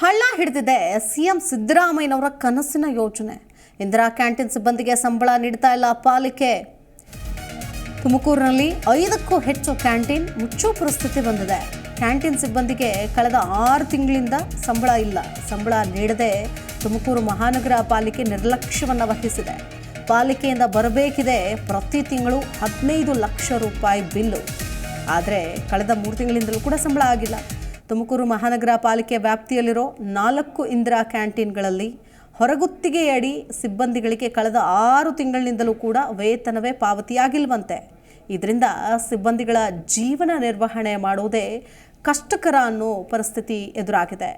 ಹಳ್ಳ ಹಿಡಿದಿದೆ ಸಿಎಂ ಸಿದ್ದರಾಮಯ್ಯನವರ ಕನಸಿನ ಯೋಜನೆ ಇಂದಿರಾ ಕ್ಯಾಂಟೀನ್ ಸಿಬ್ಬಂದಿಗೆ ಸಂಬಳ ನೀಡ್ತಾ ಇಲ್ಲ ಪಾಲಿಕೆ. ತುಮಕೂರಿನಲ್ಲಿ ಐದಕ್ಕೂ ಹೆಚ್ಚು ಕ್ಯಾಂಟೀನ್ ಮುಚ್ಚು ಪರಿಸ್ಥಿತಿ ಬಂದಿದೆ. ಕ್ಯಾಂಟೀನ್ ಸಿಬ್ಬಂದಿಗೆ ಕಳೆದ ಆರು ತಿಂಗಳಿಂದ ಸಂಬಳ ಇಲ್ಲ. ಸಂಬಳ ನೀಡದೆ ತುಮಕೂರು ಮಹಾನಗರ ಪಾಲಿಕೆ ನಿರ್ಲಕ್ಷ್ಯವನ್ನು ವಹಿಸಿದೆ. ಪಾಲಿಕೆಯಿಂದ ಬರಬೇಕಿದೆ ಪ್ರತಿ ತಿಂಗಳು ಹದಿನೈದು ಲಕ್ಷ ರೂಪಾಯಿ ಬಿಲ್ಲು. ಆದರೆ ಕಳೆದ ಮೂರು ತಿಂಗಳಿಂದಲೂ ಕೂಡ ಸಂಬಳ ಆಗಿಲ್ಲ. ತುಮಕೂರು ಮಹಾನಗರ ಪಾಲಿಕೆ ವ್ಯಾಪ್ತಿಯಲ್ಲಿರೋ ನಾಲ್ಕು ಇಂದಿರಾ ಕ್ಯಾಂಟೀನ್ಗಳಲ್ಲಿ ಹೊರಗುತ್ತಿಗೆಯಡಿ ಸಿಬ್ಬಂದಿಗಳಿಗೆ ಕಳೆದ ಆರು ತಿಂಗಳಿನಿಂದಲೂ ಕೂಡ ವೇತನವೇ ಪಾವತಿಯಾಗಿಲ್ವಂತೆ. ಇದರಿಂದ ಸಿಬ್ಬಂದಿಗಳ ಜೀವನ ನಿರ್ವಹಣೆ ಮಾಡುವುದೇ ಕಷ್ಟಕರ ಅನ್ನೋ ಪರಿಸ್ಥಿತಿ ಎದುರಾಗಿದೆ.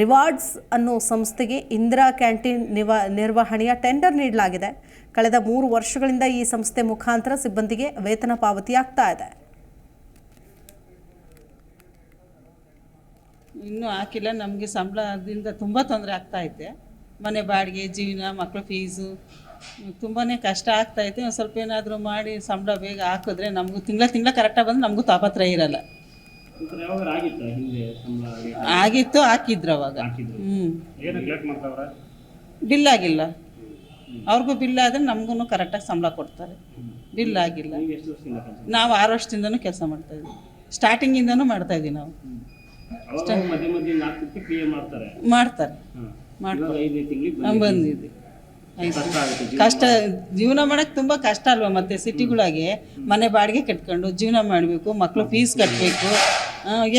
ರಿವಾರ್ಡ್ಸ್ ಅನ್ನೋ ಸಂಸ್ಥೆಗೆ ಇಂದಿರಾ ಕ್ಯಾಂಟೀನ್ ನಿವ ನಿರ್ವಹಣೆಯ ಟೆಂಡರ್ ನೀಡಲಾಗಿದೆ. ಕಳೆದ ಮೂರು ವರ್ಷಗಳಿಂದ ಈ ಸಂಸ್ಥೆ ಮುಖಾಂತರ ಸಿಬ್ಬಂದಿಗೆ ವೇತನ ಪಾವತಿಯಾಗ್ತಾ ಇದೆ. ಇನ್ನೂ ಹಾಕಿಲ್ಲ. ನಮಗೆ ಸಂಬಳದಿಂದ ತುಂಬ ತೊಂದರೆ ಆಗ್ತಾ ಐತೆ. ಮನೆ ಬಾಡಿಗೆ ಜೀವನ ಮಕ್ಕಳ ಫೀಸು ತುಂಬಾ ಕಷ್ಟ ಆಗ್ತಾ ಐತೆ. ಒಂದು ಸ್ವಲ್ಪ ಏನಾದರೂ ಮಾಡಿ ಸಂಬಳ ಬೇಗ ಹಾಕಿದ್ರೆ ನಮಗೂ ತಿಂಗಳ ತಿಂಗಳ ಕರೆಕ್ಟಾಗಿ ಬಂದು ನಮಗೂ ತಾಪತ್ರ ಇರಲ್ಲ. ಆಗಿತ್ತ ಹಾಕಿದ್ರು ಅವಾಗ. ಹ್ಞೂ ಬಿಲ್ ಆಗಿಲ್ಲ. ಅವ್ರಿಗೂ ಬಿಲ್ ಆದರೆ ನಮಗೂ ಕರೆಕ್ಟಾಗಿ ಸಂಬಳ ಕೊಡ್ತಾರೆ. ಬಿಲ್ ಆಗಿಲ್ಲ. ನಾವು ಆರು ವರ್ಷದಿಂದನೂ ಕೆಲಸ ಇದ್ದೀವಿ ಸ್ಟಾರ್ಟಿಂಗಿಂದನೂ ಮಾಡ್ತಾಯಿದ್ವಿ ನಾವು. ಮಾಡ್ತಾರೆ. ಕಷ್ಟ ಆಗುತ್ತೆ ಜೀವನ. ಮಾಡಕ್ ತುಂಬಾ ಕಷ್ಟ ಅಲ್ವಾ ಮತ್ತೆ ಸಿಟಿಗಳಾಗೆ? ಮನೆ ಬಾಡಿಗೆ ಕಟ್ಕೊಂಡು ಜೀವನ ಮಾಡಬೇಕು ಮಕ್ಕಳು ಫೀಸ್ ಕಟ್ಟಬೇಕು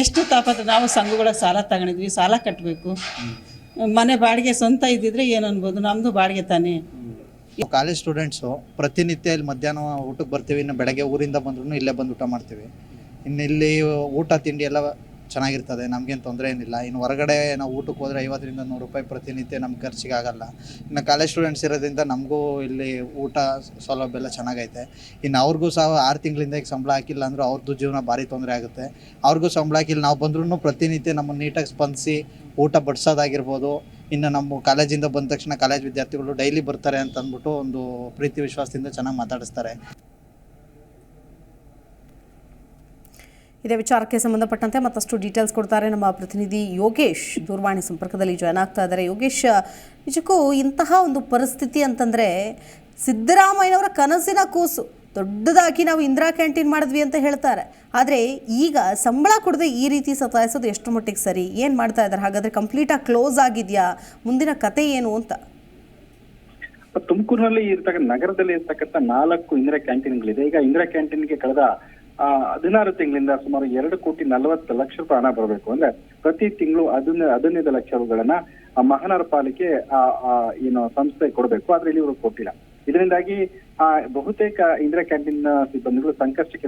ಎಷ್ಟು ತಾಪತ್ರ ನಾವು ಸಂಘಗಳ ಸಾಲ ತಗೊಂಡಿದ್ವಿ ಸಾಲ ಕಟ್ಟಬೇಕು ಮನೆ ಬಾಡಿಗೆ ಸ್ವಂತ ಇದ್ದಿದ್ರೆ ಏನು ಅನ್ಬೋದು? ನಮ್ಮದು ಬಾಡಿಗೆ ತಾನೇ. ಕಾಲೇಜ್ ಸ್ಟೂಡೆಂಟ್ಸು ಪ್ರತಿನಿತ್ಯ ಇಲ್ಲಿ ಮಧ್ಯಾಹ್ನ ಊಟಕ್ಕೆ ಬರ್ತೀವಿ ಇನ್ನು ಬೆಳಗ್ಗೆ ಊರಿಂದ ಬಂದ್ರೂ ಇಲ್ಲೇ ಬಂದು ಊಟ ಮಾಡ್ತೀವಿ. ಇನ್ನು ಇಲ್ಲಿ ಊಟ ತಿಂಡಿ ಎಲ್ಲ ಚೆನ್ನಾಗಿರ್ತದೆ, ನಮಗೇನು ತೊಂದರೆ ಏನಿಲ್ಲ. ಇನ್ನು ಹೊರಗಡೆ ನಾವು ಊಟಕ್ಕೆ ಹೋದರೆ ಐವತ್ತರಿಂದ ನೂರು ರೂಪಾಯಿ ಪ್ರತಿನಿತ್ಯ ನಮ್ಮ ಖರ್ಚಿಗೆ ಆಗಲ್ಲ ಇನ್ನು ಕಾಲೇಜ್ ಸ್ಟೂಡೆಂಟ್ಸ್ ಇರೋದ್ರಿಂದ ನಮಗೂ ಇಲ್ಲಿ ಊಟ ಸೌಲಭ್ಯ ಎಲ್ಲ ಚೆನ್ನಾಗೈತೆ. ಇನ್ನು ಅವ್ರಿಗೂ ಸಹ ಆರು ತಿಂಗಳಿಂದ ಈಗ ಸಂಬಳ ಹಾಕಿಲ್ಲ ಅಂದರೂ ಅವ್ರದ್ದು ಜೀವನ ಭಾರಿ ತೊಂದರೆ ಆಗುತ್ತೆ. ಅವ್ರಿಗೂ ಸಂಬಳ ಹಾಕಿಲ್ಲ, ನಾವು ಬಂದ್ರೂ ಪ್ರತಿನಿತ್ಯ ನಮ್ಮ ನೀಟಾಗಿ ಸ್ಪಂದಿಸಿ ಊಟ ಬಡಿಸೋದಾಗಿರ್ಬೋದು. ಇನ್ನು ನಮ್ಮ ಕಾಲೇಜಿಂದ ಬಂದ ತಕ್ಷಣ ಕಾಲೇಜ್ ವಿದ್ಯಾರ್ಥಿಗಳು ಡೈಲಿ ಬರ್ತಾರೆ ಅಂತ ಅಂದ್ಬಿಟ್ಟು ಒಂದು ಪ್ರೀತಿ ವಿಶ್ವಾಸದಿಂದ ಚೆನ್ನಾಗಿ ಮಾತಾಡಿಸ್ತಾರೆ. ಇದೇ ವಿಚಾರಕ್ಕೆ ಸಂಬಂಧಪಟ್ಟಂತೆ ಮತ್ತಷ್ಟು ಡೀಟೇಲ್ಸ್ ಕೊಡ್ತಾರೆ ನಮ್ಮ ಪ್ರತಿನಿಧಿ ಯೋಗೇಶ್. ದೂರವಾಣಿ ಸಂಪರ್ಕದಲ್ಲಿ ಜಾಯ್ನ್ ಆಗ್ತಾ ಇದ್ದಾರೆ. ಯೋಗೇಶ್, ನಿಜಕ್ಕೂ ಇಂತಹ ಒಂದು ಪರಿಸ್ಥಿತಿ ಅಂತಂದರೆ ಸಿದ್ದರಾಮಯ್ಯನವರ ಕನಸಿನ ಕೂಸು. ದೊಡ್ಡದಾಗಿ ನಾವು ಇಂದಿರಾ ಕ್ಯಾಂಟೀನ್ ಮಾಡಿದ್ವಿ ಅಂತ ಹೇಳ್ತಾರೆ. ಆದರೆ ಈಗ ಸಂಬಳ ಕೊಡದೆ ಈ ರೀತಿ ಸತಾಯಿಸೋದು ಎಷ್ಟು ಮಟ್ಟಿಗೆ ಸರಿ? ಏನು ಮಾಡ್ತಾ ಇದ್ದಾರೆ? ಹಾಗಾದರೆ ಕಂಪ್ಲೀಟಾಗಿ ಕ್ಲೋಸ್ ಆಗಿದೆಯಾ? ಮುಂದಿನ ಕತೆ ಏನು ಅಂತ? ತುಮಕೂರಿನಲ್ಲಿ ಇರ್ತಕ್ಕಂಥ ನಗರದಲ್ಲಿ ಇರ್ತಕ್ಕಂಥ ನಾಲ್ಕು ಇಂದಿರಾ ಕ್ಯಾಂಟೀನ್ಗಳಿದೆ ಈಗ ಇಂದಿರಾ ಕ್ಯಾಂಟೀನ್ಗೆ ಕಳೆದ ಹದಿನಾರು ತಿಂಗಳಿಂದ ಸುಮಾರು ಎರಡು ಕೋಟಿ ನಲವತ್ತು ಲಕ್ಷ ರೂಪಾಯಿ ಹಣ ಬರಬೇಕು. ಅಂದ್ರೆ ಪ್ರತಿ ತಿಂಗಳು ಅದನ್ನ ಹದಿನೈದು ಲಕ್ಷ ಆ ಮಹಾನಗರ ಪಾಲಿಕೆ ಏನು ಸಂಸ್ಥೆ ಕೊಡಬೇಕು. ಆದ್ರೆ ಇಲ್ಲಿ ಇವರು ಕೊಟ್ಟಿಲ್ಲ. ಇದರಿಂದಾಗಿ, ಆ, ಬಹುತೇಕ ಇಂದಿರಾ ಕ್ಯಾಂಟೀನ್ ಸಿಬ್ಬಂದಿಗಳು ಸಂಕಷ್ಟಕ್ಕೆ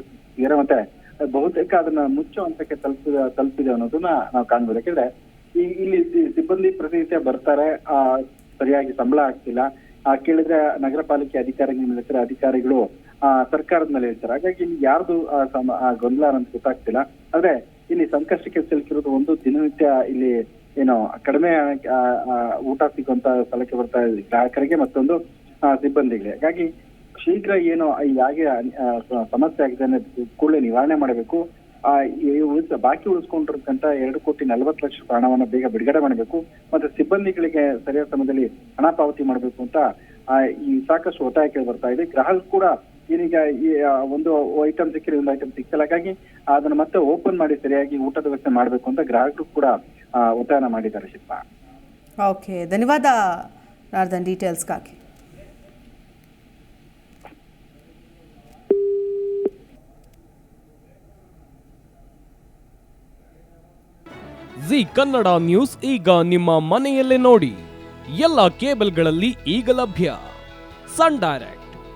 ಮತ್ತೆ ಬಹುತೇಕ ಅದನ್ನ ಮುಚ್ಚೋ ಹಂತಕ್ಕೆ ತಲುಪಿದ, ತಲುಪಿದೆ ಅನ್ನೋದನ್ನ ನಾವು ಕಾಣ್ಬೋದು. ಯಾಕಂದ್ರೆ ಈ, ಇಲ್ಲಿ ಸಿಬ್ಬಂದಿ ಪ್ರತಿನಿತ್ಯ ಬರ್ತಾರೆ. ಸರಿಯಾಗಿ ಸಂಬಳ ಆಗ್ತಿಲ್ಲ ಆ, ಕೇಳಿದ್ರೆ ನಗರ ಪಾಲಿಕೆ ಅಧಿಕಾರಿಗಳ ಅಧಿಕಾರಿಗಳು ಸರ್ಕಾರದ ಮೇಲೆ ಹೇಳ್ತಾರೆ. ಹಾಗಾಗಿ ಇಲ್ಲಿ ಯಾರ್ದು ಗೊಂದಲ ಅಂತ ಗೊತ್ತಾಗ್ತಿಲ್ಲ. ಆದ್ರೆ ಇಲ್ಲಿ ಸಂಕಷ್ಟಕ್ಕೆ ಸಿಲುಕಿರೋದು ಒಂದು ದಿನನಿತ್ಯ ಇಲ್ಲಿ ಏನು ಕಡಿಮೆ ಊಟ ಸಿಗುವಂತ ಸ್ಥಳಕ್ಕೆ ಬರ್ತಾ ಇದೆ ಗ್ರಾಹಕರಿಗೆ ಮತ್ತೊಂದು ಸಿಬ್ಬಂದಿಗಳಿಗೆ ಹಾಗಾಗಿ ಶೀಘ್ರ ಏನು ಹೇಗೆ ಸಮಸ್ಯೆ ಆಗಿದೆ ಅನ್ನೋದು ಕೂಡಲೇ ನಿವಾರಣೆ ಮಾಡಬೇಕು. ಆ ಬಾಕಿ ಉಳಿಸ್ಕೊಂಡಿರ್ತಕ್ಕಂಥ ಎರಡು ಕೋಟಿ ನಲವತ್ತು ಲಕ್ಷ ಹಣವನ್ನ ಬೇಗ ಬಿಡುಗಡೆ ಮಾಡಬೇಕು. ಮತ್ತೆ ಸಿಬ್ಬಂದಿಗಳಿಗೆ ಸರಿಯಾದ ಸಮಯದಲ್ಲಿ ಹಣ ಪಾವತಿ ಮಾಡಬೇಕು ಅಂತ ಈ ಸಾಕಷ್ಟು ಒತ್ತಾಯ ಕೇಳಿ ಬರ್ತಾ ಇದೆ. ಗ್ರಾಹಕರು ಕೂಡ ಏನೀಗ ಈ ಆ, ಒಂದು ಐಟಮ್ ಸಿಕ್ಕಿದ್ರೆ ಒಂದು ಐಟಮ್ ಸಿಕ್ಕಿಲ್ಲ. ಹಾಗಾಗಿ ಅದನ್ನ ಮತ್ತೆ ಓಪನ್ ಮಾಡಿ ಸರಿಯಾಗಿ ಊಟದ ವ್ಯವಸ್ಥೆ ಮಾಡಬೇಕು ಅಂತ ಗ್ರಾಹಕರು ಕೂಡ ಆ, ಒತ್ತಾಯನ ಮಾಡಿದ್ದಾರೆ ಶಿಲ್ಪ. ಓಕೆ ಧನ್ಯವಾದ ನಾರ್ದನ್ ಡೀಟೇಲ್ಸ್ಗಾಗಿ ಜಿ ಕನ್ನಡ ನ್ಯೂಸ್ ಈಗ ನಿಮ್ಮ ಮನೆಯಲ್ಲೇ ನೋಡಿ. ಎಲ್ಲ ಕೇಬಲ್ಗಳಲ್ಲಿ ಈಗ ಲಭ್ಯ. Sun Direct.